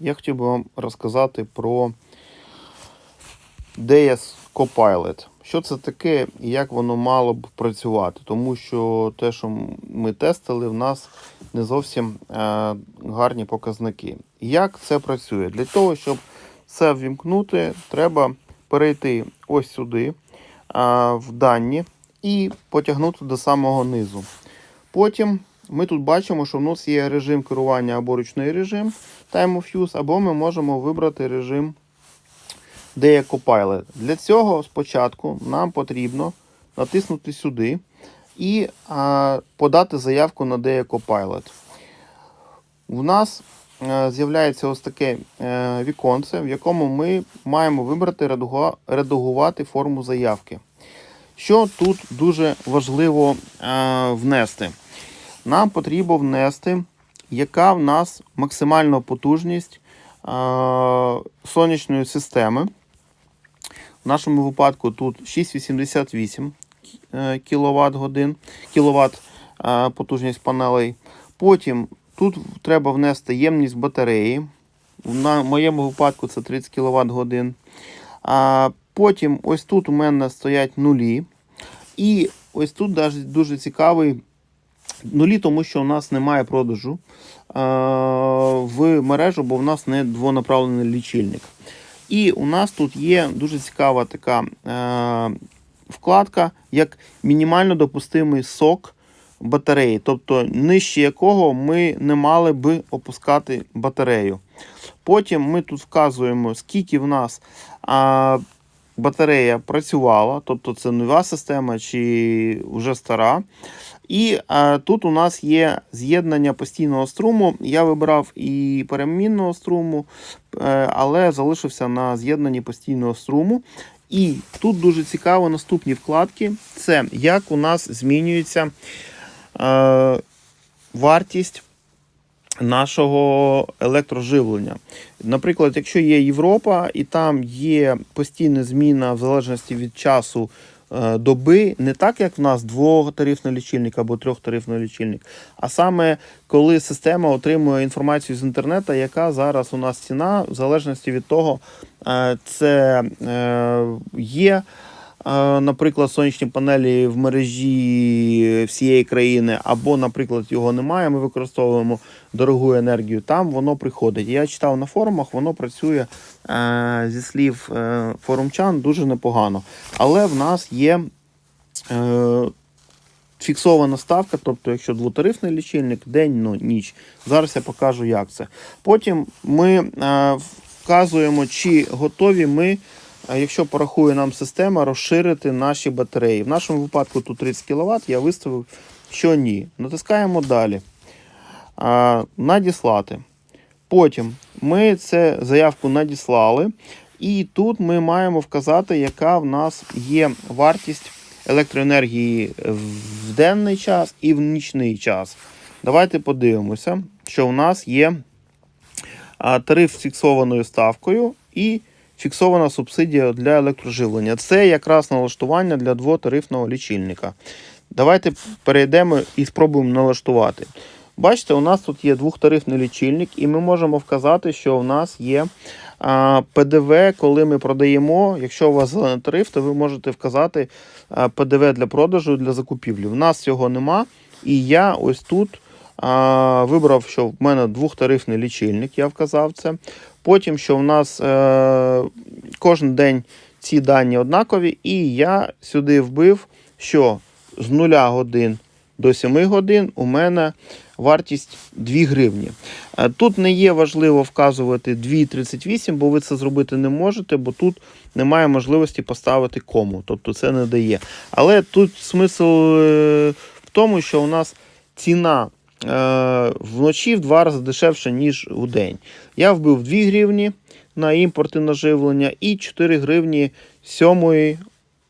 я хотів би вам розказати про DS Copilot. Що це таке і як воно мало б працювати? Тому що те, що ми тестили, в нас не зовсім е, гарні показники. Як це працює? Для того, щоб це ввімкнути, треба перейти ось сюди, е, в дані, і потягнути до самого низу. Потім ми тут бачимо, що в нас є режим керування або ручний режим Time of Use, або ми можемо вибрати режим DE Copilot. Для цього спочатку нам потрібно натиснути сюди і а, подати заявку на DE. У нас е, з'являється ось таке е, віконце, в якому ми маємо вибрати редагувати форму заявки. Що тут дуже важливо е, внести? Нам потрібно внести, яка в нас максимальна потужність е, сонячної системи. В нашому випадку тут 6,88 кВт годин, кВт е, потужність панелей. Потім тут треба внести ємність батареї. На моєму випадку це 30 кВт годин. А потім ось тут у мене стоять нулі. І ось тут дуже цікавий нулі, тому що у нас немає продажу в мережу, бо в нас не двонаправлений лічильник. І у нас тут є дуже цікава така е, вкладка, як мінімально допустимий сок батареї, тобто нижче якого ми не мали би опускати батарею. Потім ми тут вказуємо, скільки в нас батарея працювала, тобто це нова система чи вже стара. І а, тут у нас є з'єднання постійного струму. Я вибрав і перемінного струму, е, але залишився на з'єднанні постійного струму. І тут дуже цікаво наступні вкладки: це як у нас змінюється е, вартість нашого електроживлення. Наприклад, якщо є Європа і там є постійна зміна в залежності від часу е, доби, не так як в нас двохтарифний лічильник або трьохтарифний лічильник, а саме коли система отримує інформацію з інтернету, яка зараз у нас ціна, в залежності від того, е, це е, є. Наприклад, сонячні панелі в мережі всієї країни, або, наприклад, його немає, ми використовуємо дорогу енергію, там воно приходить. Я читав на форумах, воно працює е, зі слів е, форумчан дуже непогано. Але в нас є е, фіксована ставка, тобто, якщо двотарифний лічильник, день, ну, ніч. Зараз я покажу, як це. Потім ми е, вказуємо, чи готові ми. Якщо порахує нам система, розширити наші батареї. В нашому випадку тут 30 кВт, я виставив, що ні. Натискаємо далі. Надіслати. Потім ми цю заявку надіслали, і тут ми маємо вказати, яка в нас є вартість електроенергії в денний час і в нічний час. Давайте подивимося, що в нас є тариф з фіксованою ставкою і фіксована субсидія для електроживлення. Це якраз налаштування для двотарифного лічильника. Давайте перейдемо і спробуємо налаштувати. Бачите, у нас тут є двохтарифний лічильник, і ми можемо вказати, що в нас є ПДВ, коли ми продаємо. Якщо у вас зелений тариф, то ви можете вказати ПДВ для продажу для закупівлі. У нас цього нема. І я ось тут вибрав, що в мене двохтарифний лічильник, я вказав це. Потім, що в нас е, кожен день ці дані однакові, і я сюди вбив, що з 0 годин до 7 годин у мене вартість 2 гривні. Е, Тут не є важливо вказувати 2,38, бо ви це зробити не можете, бо тут немає можливості поставити кому, тобто це не дає. Але тут смисл е, в тому, що у нас ціна вночі в два рази дешевше, ніж у день. Я вбив 2 гривні на імпорт і наживлення і 4 гривні з 7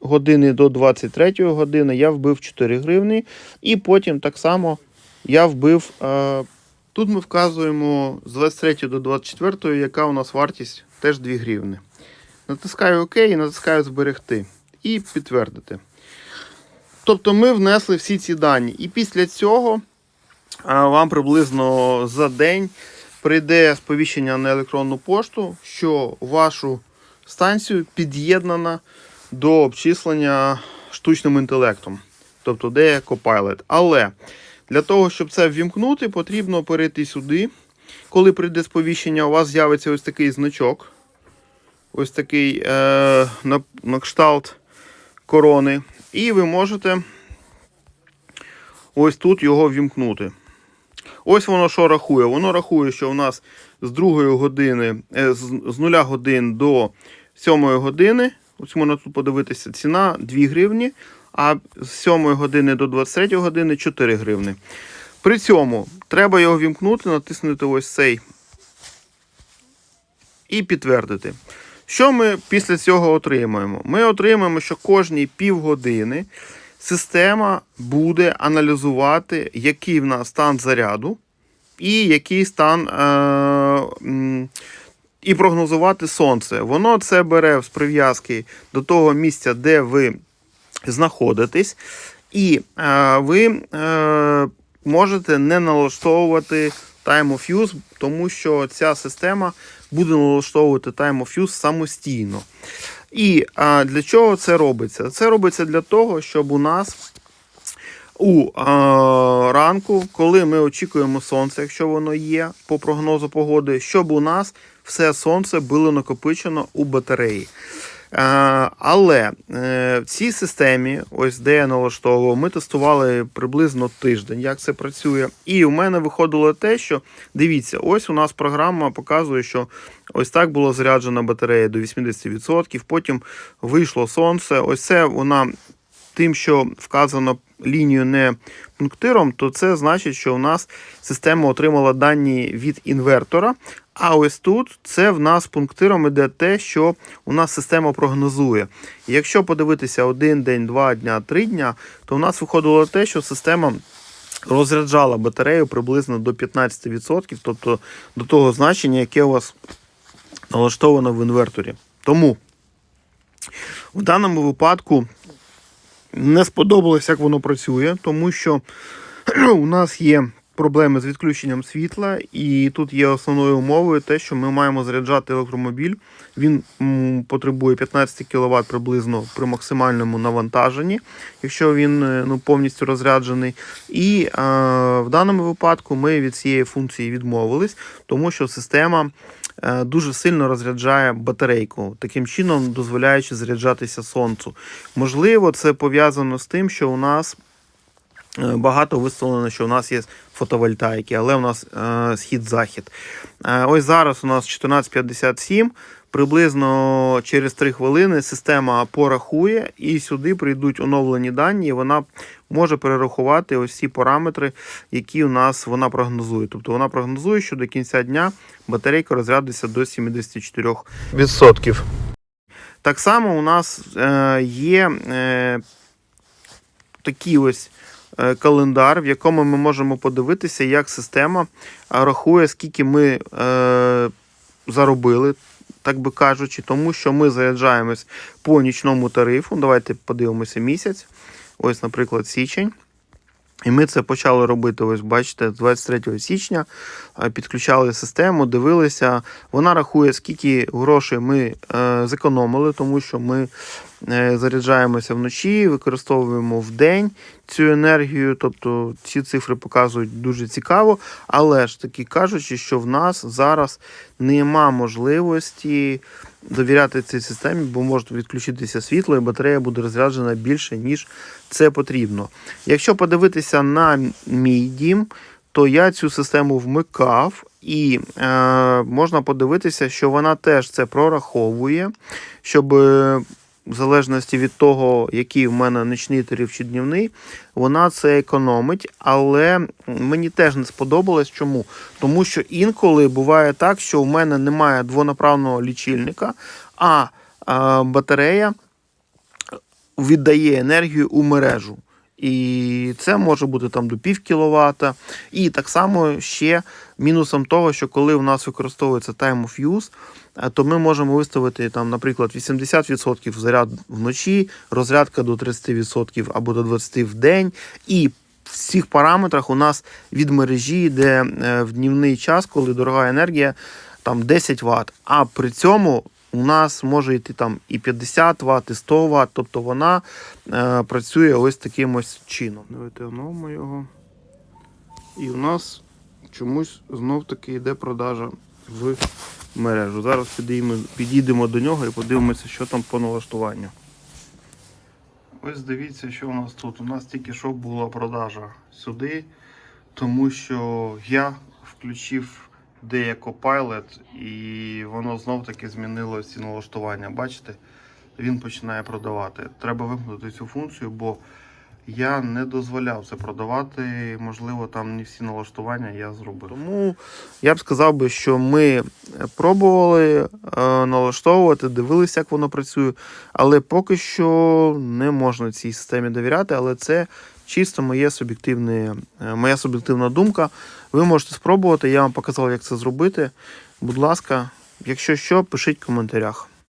години до 23 години я вбив 4 гривні. І потім так само я вбив. Е, тут ми вказуємо з 23 до 24, яка у нас вартість теж 2 гривні. Натискаю ОК і натискаю зберегти. І підтвердити. Тобто ми внесли всі ці дані. І після цього вам приблизно за день прийде сповіщення на електронну пошту, що вашу станцію під'єднана до обчислення штучним інтелектом, тобто де є Copilot. Але для того, щоб це ввімкнути, потрібно перейти сюди. Коли прийде сповіщення, у вас з'явиться ось такий значок. Ось такий е, на, на кшталт корони. І ви можете ось тут його ввімкнути. Ось воно що рахує. Воно рахує, що у нас з 2 години, е, з, з 0 годин до 7 години, ось можна тут подивитися, ціна 2 гривні, а з 7 години до 23 години 4 гривні. При цьому треба його вімкнути, натиснути ось цей і підтвердити. Що ми після цього отримаємо? Ми отримаємо, що кожні півгодини система буде аналізувати, який в нас стан заряду, і який стан е, і прогнозувати сонце. Воно це бере з прив'язки до того місця, де ви знаходитесь, і е, ви е, можете не налаштовувати Time of Use, тому що ця система буде налаштовувати Time of Use самостійно. І а, для чого це робиться? Це робиться для того, щоб у нас у а, ранку, коли ми очікуємо сонце, якщо воно є по прогнозу погоди, щоб у нас все сонце було накопичено у батареї. Е, Але е, в цій системі, ось де я налаштовував, ми тестували приблизно тиждень, як це працює. І у мене виходило те, що дивіться, ось у нас програма показує, що ось так було заряджена батарея до 80%. Потім вийшло сонце. Ось це вона тим, що вказано лінію не пунктиром, то це значить, що у нас система отримала дані від інвертора. А ось тут це в нас пунктиром іде те, що у нас система прогнозує. І Якщо подивитися один день, два дня, три дня, то у нас виходило те, що система розряджала батарею приблизно до 15%, тобто до того значення, яке у вас налаштовано в інверторі. Тому в даному випадку не сподобалось, як воно працює, тому що у нас є проблеми з відключенням світла, і тут є основною умовою те, що ми маємо заряджати електромобіль. Він потребує 15 кВт приблизно при максимальному навантаженні, якщо він е, ну, повністю розряджений. І е, в даному випадку ми від цієї функції відмовились, тому що система е, дуже сильно розряджає батарейку, таким чином дозволяючи заряджатися сонцю. Можливо, це пов'язано з тим, що у нас багато виставлено, що у нас є фотовольтаїки, але у нас е, схід-захід. Е, ось зараз у нас 14.57. Приблизно через 3 хвилини система порахує, і сюди прийдуть оновлені дані, і вона може перерахувати ось ці параметри, які у нас вона прогнозує. Тобто вона прогнозує, що до кінця дня батарейка розрядиться до 74%. Так само у нас е, є е, такий ось е, календар, в якому ми можемо подивитися, як система е, рахує, скільки ми е, заробили, так би кажучи, тому що ми заряджаємось по нічному тарифу. Давайте подивимося місяць. Ось, наприклад, січень. І ми це почали робити, ось бачите, 23 січня е, підключали систему, дивилися. Вона рахує, скільки грошей ми е, зекономили, тому що ми е, заряджаємося вночі, використовуємо в день цю енергію. Тобто ці цифри показують дуже цікаво. Але ж таки кажучи, що в нас зараз нема можливості довіряти цій системі, бо може відключитися світло, і батарея буде розряджена більше, ніж це потрібно. Якщо подивитися на мій дім, то я цю систему вмикав, і е, можна подивитися, що вона теж це прораховує, щоб е, в залежності від того, який в мене нічний тариф чи днівний, вона це економить. Але мені теж не сподобалось. Чому? Тому що інколи буває так, що в мене немає двонаправного лічильника, а, батарея віддає енергію у мережу. І це може бути там до пів кіловата. І так само ще мінусом того, що коли у нас використовується time of use, е, то ми можемо виставити там, наприклад, 80% заряд вночі, розрядка до 30% або до 20% в день. І всіх параметрах у нас від мережі йде е, в днівний час, коли дорога енергія, там 10 Вт. А при цьому у нас може йти там і 50 Вт, і 100 Вт, тобто вона е, працює ось таким ось чином. Оновимо його. І у нас чомусь знов таки йде продажа в мережу. Зараз підійдемо до нього і подивимося, що там по налаштуванню. Ось дивіться, що у нас тут. У нас тільки що була продажа сюди, тому що я включив деяко Pilot і воно знов таки змінило ці налаштування. Бачите, він починає продавати. Треба вимкнути цю функцію, бо я не дозволяв це продавати. Можливо, там не всі налаштування я зробив. Тому я б сказав би, що ми пробували е, налаштовувати, дивилися, як воно працює, але поки що не можна цій системі довіряти. Але це чисто моє суб'єктивне, е, моя суб'єктивна думка. Ви можете спробувати, я вам показав, як це зробити. Будь ласка, якщо що, пишіть в коментарях.